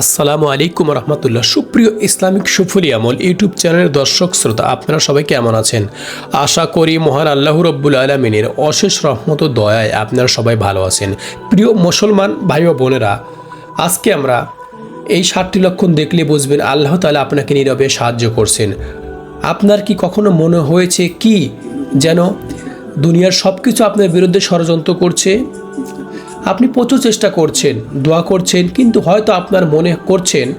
আসসালামু আলাইকুম রহমতুল্লাহ। সুপ্রিয় ইসলামিক সুফলি আমল ইউটিউব চ্যানেলের দর্শক, শ্রোতা, আপনারা সবাই কেমন আছেন? আশা করি মহান আল্লাহ রব্বুল আলমিনের অশেষ রহমত দয়ায় আপনারা সবাই ভালো আছেন। প্রিয় মুসলমান ভাই ও বোনেরা, আজকে আমরা এই ষাটটি লক্ষণ দেখলে বুঝবেন আল্লাহ তালা আপনাকে নীরবে সাহায্য করছেন। আপনার কি কখনো মনে হয়েছে কি যেন দুনিয়ার সব কিছু আপনার বিরুদ্ধে ষড়যন্ত্র করছে? আপনি প্রচুর চেষ্টা করছেন, দোয়া করছেন, কিন্তু হয়তো আপনার মনে করছেন,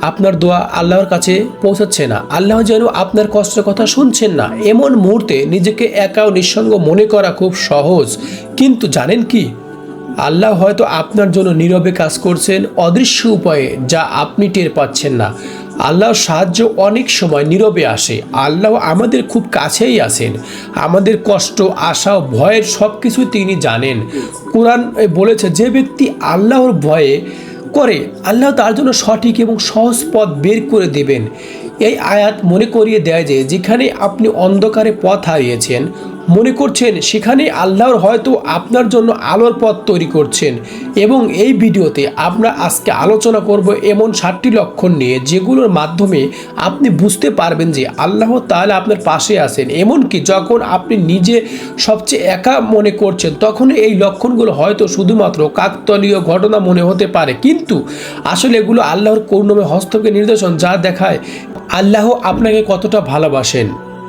আপনার দোয়া আল্লাহর কাছে পৌঁছাচ্ছে না। আল্লাহ যেন আপনার কষ্টের কথা শুনছেন না। এমন মুহূর্তে নিজেকে একা ও নিঃসঙ্গ মনে করা খুব সহজ। কিন্তু জানেন কি? আল্লাহ হয়তো আপনার জন্য নীরবে কাজ করছেন অদৃশ্য উপায়ে যা আপনি টের পাচ্ছেন না। আল্লাহর সাহায্য অনেক সময় নীরবে আসে। আল্লাহ আমাদের খুব কাছেই আসেন আমাদের কষ্ট, আশা, ভয়ের সব কিছু তিনি জানেন। কোরআন বলেছে, যে ব্যক্তি আল্লাহর ভয়ে করে, আল্লাহ তার জন্য সঠিক এবং সহজ পথ বের করে দেবেন। এই আয়াত মনে করিয়ে দেয় যে যেখানে আপনি অন্ধকারে পথ হারিয়েছেন, মনে করছেন সেখানে আল্লাহর হয়তো আপনার জন্য আলোর পথ তৈরি করছেন এবং এই ভিডিওতে আমরা আজকে আলোচনা করব এমন সাতটি লক্ষণ নিয়ে যেগুলোর মাধ্যমে আপনি বুঝতে পারবেন যে আল্লাহ তাহলে আপনার পাশে আছেন। এমনকি যখন আপনি নিজে সবচেয়ে একা মনে করছেন, তখন এই লক্ষণগুলো হয়তো শুধুমাত্র কাকতলীয় ঘটনা মনে হতে পারে। কিন্তু আসলে এগুলো আল্লাহর করুণময় হস্তকে নির্দেশন যা দেখায় আল্লাহ আপনাকে কতটা ভালোবাসেন?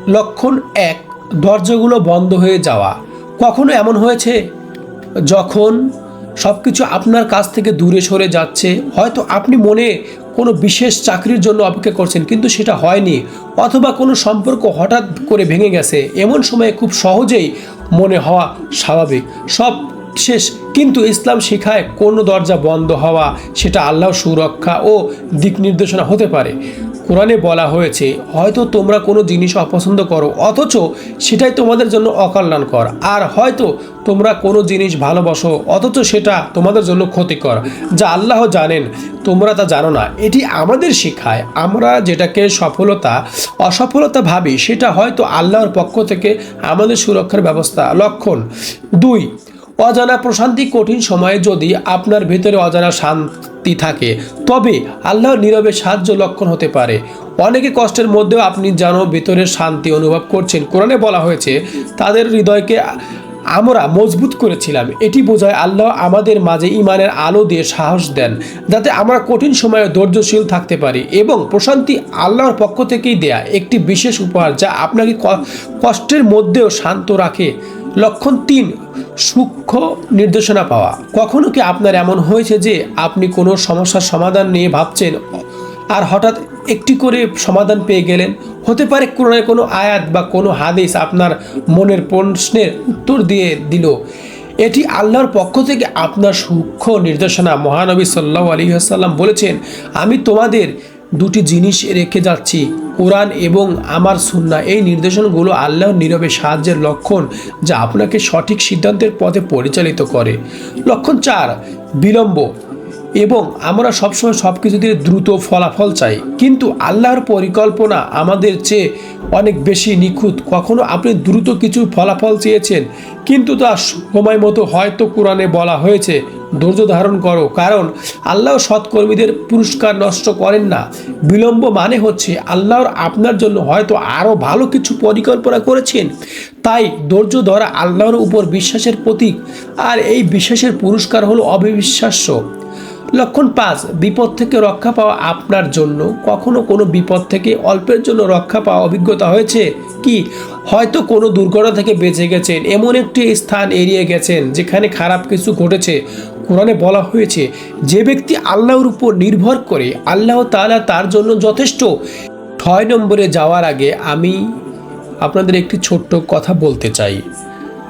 লক্ষণ এক, দরজাগুলো বন্ধ হয়ে যাওয়া। কখনো এমন হয়েছে? যখন সব কিছু আপনার কাছ থেকে দূরে সরে যাচ্ছে, হয়তো আপনি মনে কোনো বিশেষ চাকরির জন্য অপেক্ষা করছেন, কিন্তু সেটা হয়নি, অথবা কোনো সম্পর্ক হঠাৎ করে ভেঙে গেছে। এমন সময়ে খুব সহজেই মনে হওয়া স্বাভাবিক। সব শেষ। কিন্তু ইসলাম শিখায় কোনো দরজা বন্ধ হওয়া, সেটা আল্লাহ সুরক্ষা ও দিক নির্দেশনা হতে পারে। কোরআনে বলা হয়েছে, হয়তো তোমরা কোনো জিনিস অপছন্দ করো, অথচ সেটাই তোমাদের জন্য অকল্যাণকর। আর হয়তো তোমরা কোনো জিনিস ভালোবাসো, অথচ সেটা তোমাদের জন্য ক্ষতিকর। যা আল্লাহ জানেন, তোমরা তা জানো না। এটি আমাদের শিখায়। আমরা যেটাকে সফলতা, অসফলতা ভাবি, সেটা হয়তো আল্লাহর পক্ষ থেকে আমাদের সুরক্ষার ব্যবস্থা। লক্ষণ দুই অজানা প্রশান্তি কঠিন সময়ে যদি আপনার ভেতরে অজানা শান্তি থাকে, তবে আল্লাহর নীরবে সাহায্য লক্ষণ হতে পারে। অনেকে কষ্টের মধ্যেও আপনি যেন ভেতরে শান্তি অনুভব করছেন। কোরআনে বলা হয়েছে, তাদের হৃদয়কে আমরা মজবুত করেছিলাম। এটি বোঝায় আল্লাহ আমাদের মাঝে ইমানের আলো দিয়ে সাহস দেন, যাতে আমরা কঠিন সময়ে ধৈর্যশীল থাকতে পারি এবং প্রশান্তি আল্লাহর পক্ষ থেকেই দেয়া একটি বিশেষ উপহার যা আপনাকে কষ্টের মধ্যেও শান্ত রাখে। লক্ষণ তিন, সূক্ষ্ম নির্দেশনা পাওয়া। কখনো কি আপনার এমন হয়েছে যে আপনি কোনো সমস্যার সমাধান নিয়ে ভাবছেন, আর হঠাৎ একটি করে সমাধান পেয়ে গেলেন। হতে পারে কোরআনের কোনো আয়াত বা কোনো হাদিস আপনার মনের প্রশ্নের উত্তর দিয়ে দিল। এটি আল্লাহর পক্ষ থেকে আপনার সূক্ষ্ম নির্দেশনা। মহানবী সাল্লাহ আলী আসাল্লাম বলেছেন, আমি তোমাদের দুটি জিনিস রেখে যাচ্ছি, কোরআন এবং আমার সুন্না এই নির্দেশনগুলো আল্লাহর নীরবে সাহায্যের লক্ষণ যা আপনাকে সঠিক সিদ্ধান্তের পথে পরিচালিত করে। লক্ষণ চার, বিলম্ব। এবং আমরা সবসময় সব কিছুতে দ্রুত ফলাফল চাই। কিন্তু আল্লাহর পরিকল্পনা আমাদের চেয়ে অনেক বেশি নিখুঁত। কখনো আপনি দ্রুত কিছু ফলাফল চেয়েছেন, কিন্তু তা সময় মতো হয়তো কোরআনে বলা হয়েছে। ধৈর্য ধারণ করো, কারণ আল্লাহ সৎকর্মীদের পুরস্কার নষ্ট করেন না। বিলম্ব মানে হচ্ছে আল্লাহর আপনার জন্য হয়তো আরও ভালো কিছু পরিকল্পনা করেছেন। তাই ধৈর্য ধরা আল্লাহর উপর বিশ্বাসের প্রতীক। আর এই বিশ্বাসের পুরস্কার হলো অবিশ্বাস্য। লক্ষণ পাঁচ, বিপদ থেকে রক্ষা পাওয়া আপনার জন্য। কখনো কোনো বিপদ থেকে অল্পের জন্য রক্ষা পাওয়া অভিজ্ঞতা হয়েছে? কি? হয়তো কোনো দুর্ঘটনা থেকে বেঁচে গেছেন। এমন একটি স্থান এড়িয়ে গেছেন যেখানে খারাপ কিছু ঘটেছে। কোরআনে বলা হয়েছে, যে ব্যক্তি আল্লাহর উপর নির্ভর করে, আল্লাহ তালা তার জন্য যথেষ্ট। ছয় নম্বরে যাওয়ার আগে আমি আপনাদের একটি ছোট্ট কথা বলতে চাই।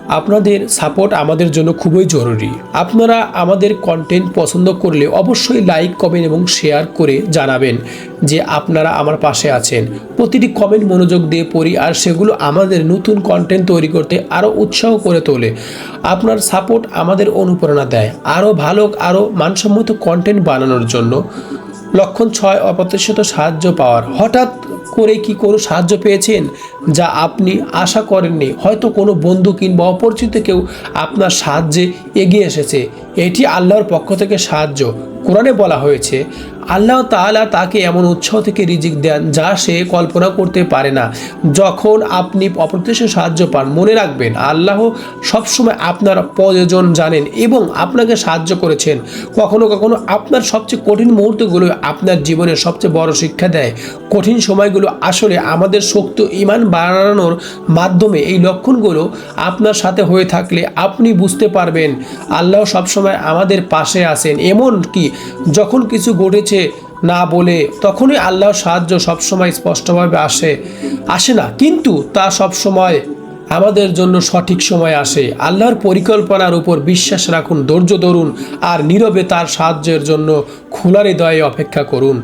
আপনাদের সাপোর্ট আমাদের জন্য খুবই জরুরি। আপনারা আমাদের কন্টেন্ট পছন্দ করলে অবশ্যই লাইক কমেন্ট এবং শেয়ার করে জানাবেন যে আপনারা আমার পাশে আছেন। প্রতিটি কমেন্ট মনোযোগ দিয়ে পড়ি আর সেগুলো আমাদের নতুন কন্টেন্ট তৈরি করতে আরও উৎসাহ করে তোলে। আপনার সাপোর্ট আমাদের অনুপ্রেরণা দেয়। আরও ভালো আরও মানসম্মত কন্টেন্ট বানানোর জন্য লক্ষণ ছয় অপ্রত্যাশিত সাহায্য পাওয়ার। হঠাৎ করে কি কোনো সাহায্য পেয়েছেন? যা আপনি আশা করেননি। হয়তো কোনো বন্ধু কিংবা অপরিচিত কেউ আপনার সাহায্যে এগিয়ে এসেছে। এটি আল্লাহর পক্ষ থেকে সাহায্য। কোরআনে বলা হয়েছে আল্লাহ তাআলা তাকে এমন উৎসাহ থেকে রিজিক দেন যা সে কল্পনা করতে পারে না। যখন আপনি অপ্রত্যাশিত সাহায্য পান, মনে রাখবেন আল্লাহ সবসময় আপনার প্রয়োজন জানেন এবং আপনাকে সাহায্য করেছেন। কখনো কখনো আপনার সবচেয়ে কঠিন মুহূর্তগুলো আপনার জীবনে সবচেয়ে বড় শিক্ষা দেয়। কঠিন সময়গুলো আসলে আমাদের শক্ত ইমান বাড়ানোর মাধ্যমে এই লক্ষণগুলো আপনার সাথে হয়ে থাকলে আপনি বুঝতে পারবেন। আল্লাহ সবসময় আমাদের পাশে আছেন। এমন কি যখন কিছু ঘটেছে না বলে তখনই আল্লাহর সাহায্য সবসময় স্পষ্টভাবে আসে আসে না। কিন্তু তা সবসময় আমাদের জন্য সঠিক সময় আসে। আল্লাহর পরিকল্পনার উপর বিশ্বাস রাখুন, ধৈর্য ধরুন আর নীরবে তার সাহায্যের জন্য খোলা হৃদয়ে অপেক্ষা করুন।